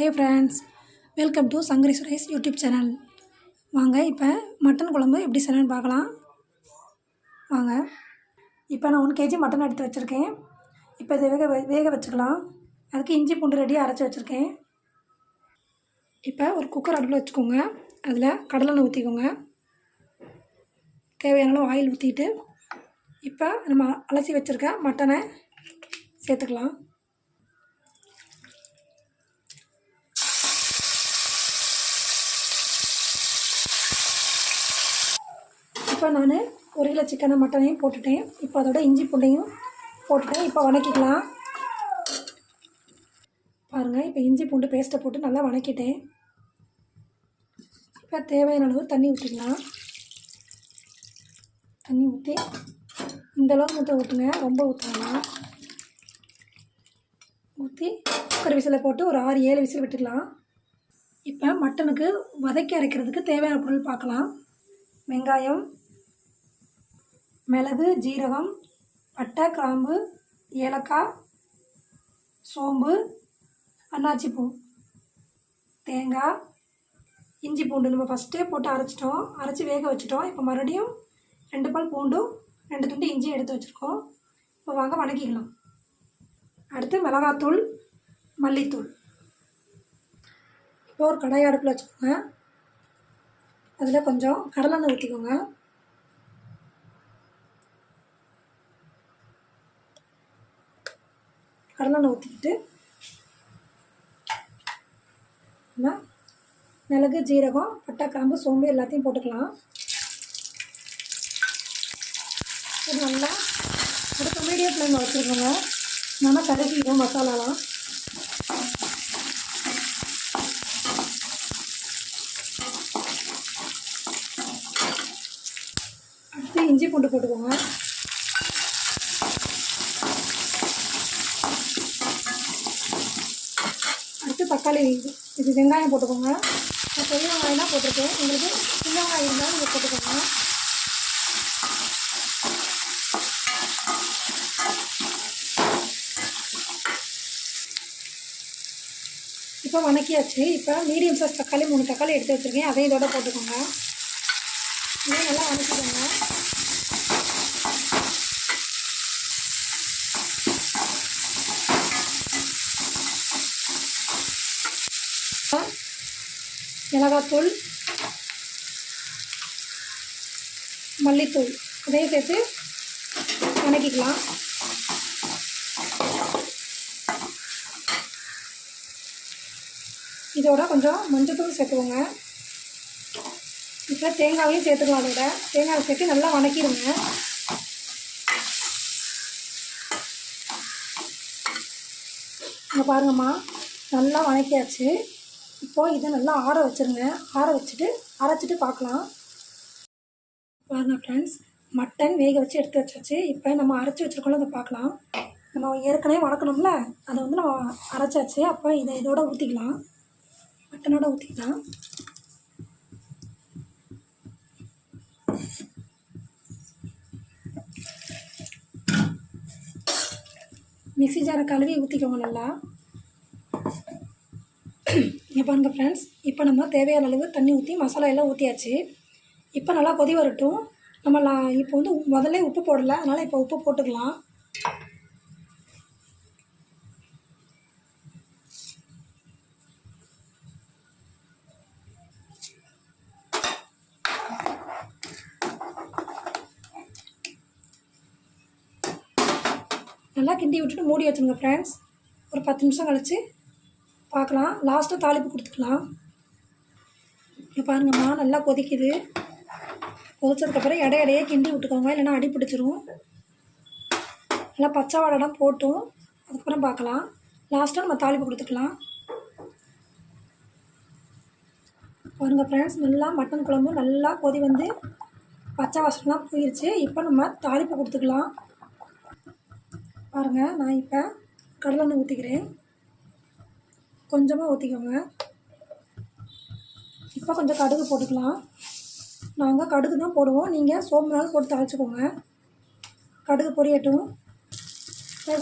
Hi friends welcome to Sankari Suresh YouTube channel வாங்க இப்போ mutton குழம்பு எப்படி செய்யணும்னு பார்க்கலாம். வாங்க இப்போ நான் ஒன் கேஜி மட்டன் எடுத்து வச்சுருக்கேன். இப்போ இதை வேக வேக வச்சுக்கலாம். அதுக்கு இஞ்சி பூண்டு ரெடியாக அரைச்சி வச்சுருக்கேன். இப்போ ஒரு குக்கர் அடுப்பில் வச்சுக்கோங்க. அதில் கடலெண்ணெய் ஊற்றிக்கோங்க தேவையான அளவு ஆயில் ஊற்றிட்டு இப்போ நம்ம அலசி வச்சுருக்க மட்டனை சேர்த்துக்கலாம். இப்போ நான் ஒரு கிலோ சிக்கனை மட்டனையும் போட்டுட்டேன். இப்போ அதோட இஞ்சி பூண்டையும் போட்டுட்டேன். இப்போ வணக்கிக்கலாம். பாருங்கள் இப்போ இஞ்சி பூண்டு பேஸ்ட்டை போட்டு நல்லா வணக்கிட்டேன். இப்போ தேவையான அளவு தண்ணி ஊற்றிக்கலாம் தண்ணி ஊற்றி இந்தளவு மட்டும் ஊற்றுங்க ரொம்ப ஊற்றாங்க ஊற்றி குக்கர் விசில் போட்டு ஒரு ஆறு ஏழு விசில் விட்டுக்கலாம். இப்போ மட்டனுக்கு வதக்கி அரைக்கிறதுக்கு தேவையான பொருள் பார்க்கலாம். வெங்காயம் மிளகு ஜீரகம் பட்டை கிராம்பு ஏலக்காய் சோம்பு அன்னாச்சிப்பூ தேங்காய் இஞ்சி பூண்டு. நம்ம ஃபஸ்ட்டே போட்டு அரைச்சிட்டோம். அரைச்சி வேக வச்சுட்டோம். இப்போ மறுபடியும் ரெண்டு பால் பூண்டும் ரெண்டு துண்டு இஞ்சியும் எடுத்து வச்சுருக்கோம். இப்போ வாங்க வணக்கிக்கலாம். அடுத்து மிளகாத்தூள் மல்லித்தூள். இப்போ ஒரு கடாய் அடுப்பில் வச்சுக்கோங்க. அதில் கொஞ்சம் கடலெண்ணெய் ஊற்றிக்கோங்க கடலெண்ணெய் ஊற்றிக்கிட்டு நம்ம மிளகு ஜீரகம் பட்டை கிராம்பு சோம்பு எல்லாத்தையும் போட்டுக்கலாம். இது நல்லா அடுத்த மீடியம் ஃப்ளேமில் வச்சுருக்கோங்க. நல்லா கருகிடும் மசாலாலாம். அடுத்து இஞ்சி பூண்டு போட்டுக்கோங்க அடுத்து தக்காளி இது வெங்காயம் போட்டுக்கோங்க. நான் பெரிய வெங்காயம் தான் போட்டிருக்கேன். உங்களுக்கு சின்ன வெங்காயம் இருந்தாலும் நீங்கள் போட்டுக்கோங்க. இப்போ வணக்கியாச்சு. இப்போ மீடியம் சைஸ் தக்காளி மூணு தக்காளி எடுத்து வச்சுருக்கேன். அதையும் இதோட போட்டுக்கோங்க. இதையும் நல்லா வணக்கிக்கோங்க. மிளகாத்தூள் மல்லித்தூள். இதையும் சேர்த்து வணக்கிக்கலாம். இதோட கொஞ்சம் மஞ்சத்தூள் சேர்த்துக்கோங்க. இப்போ தேங்காயும் சேர்த்துக்கலாம் அதோட. தேங்காவை சேர்த்து நல்லா வணக்கிடுங்க. இங்கே பாருங்கம்மா நல்லா வணக்கியாச்சு. இப்போது இதை நல்லா ஆற வச்சுருங்க. ஆற வச்சுட்டு அரைச்சிட்டு பார்க்கலாம். பாருங்க ஃப்ரெண்ட்ஸ் மட்டன் வேக வச்சு எடுத்து வச்சாச்சு. இப்போ நம்ம அரைச்சி வச்சுருக்கோம்ல அதை பார்க்கலாம். நம்ம ஏற்கனவே வளர்க்கணும்ல அதை வந்து நம்ம அரைச்சாச்சு. அப்போ இதை இதோட ஊற்றிக்கலாம் மட்டனோட ஊற்றிக்கலாம் மிக்சி ஜாரை கழுவி ஊற்றிக்கோங்க நல்லா. இங்கே பாருங்க ஃப்ரெண்ட்ஸ் இப்போ நம்ம தேவையான அளவு தண்ணி ஊற்றி மசாலா எல்லாம் ஊற்றியாச்சு இப்போ நல்லா கொதி வரட்டும். நம்ம இப்போ வந்து முதல்ல உப்பு போடலை. அதனால் இப்போ உப்பு போட்டுக்கலாம். நல்லா கிண்டி விட்டுட்டு மூடி வச்சுருங்க ஃப்ரெண்ட்ஸ் ஒரு பத்து நிமிஷம் கழித்து பார்க்கலாம். லாஸ்ட்டாக தாளிப்பு கொடுத்துக்கலாம். இங்கே பாருங்கம்மா நல்லா கொதிக்குது. கொதிச்சதுக்கப்புறம் இடைய இடையே கிண்டி விட்டுக்கோங்க. இல்லைன்னா அடி பிடிச்சிரும். நல்லா பச்சை வாழைலாம் போட்டும். அதுக்கப்புறம் பார்க்கலாம். லாஸ்ட்டாக நம்ம தாளிப்பு கொடுத்துக்கலாம். பாருங்கள் ஃப்ரெண்ட்ஸ் நல்லா மட்டன் குழம்பு நல்லா கொதி வந்து பச்சை வாசம்லாம் போயிடுச்சு இப்போ நம்ம தாளிப்பு கொடுத்துக்கலாம். பாருங்கள் நான் இப்போ கடலெண்ணெய் ஊற்றிக்கிறேன் கொஞ்சமாக ஊற்றிக்கோங்க இப்போ கொஞ்சம் கடுகு போட்டுக்கலாம். நாங்கள் கடுகு தான் போடுவோம். நீங்கள் சோம்புனாலும் போட்டு தாளிச்சுக்கோங்க. கடுகு பொரியட்டும்.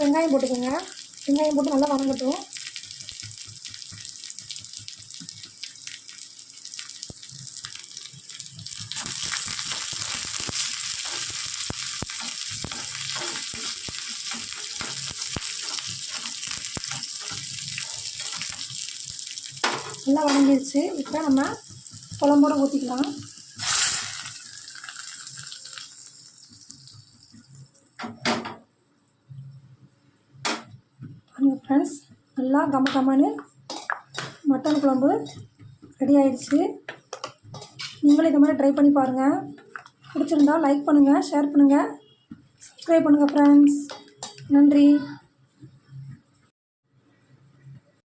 வெங்காயம் போட்டுக்கோங்க. வெங்காயம் போட்டு நல்லா வதங்கட்டும். நல்லா வதங்கிருச்சு. இப்போ நம்ம குழம்போடு ஊற்றிக்கலாம் பாருங்கள் ஃப்ரெண்ட்ஸ் நல்லா கம கமன்னு மட்டன் குழம்பு ரெடி ஆயிடுச்சு. நீங்களும் இது மாதிரி ட்ரை பண்ணி பாருங்கள் பிடிச்சிருந்தா லைக் பண்ணுங்கள் ஷேர் பண்ணுங்கள் சப்ஸ்கிரைப் பண்ணுங்கள் ஃப்ரெண்ட்ஸ் நன்றி.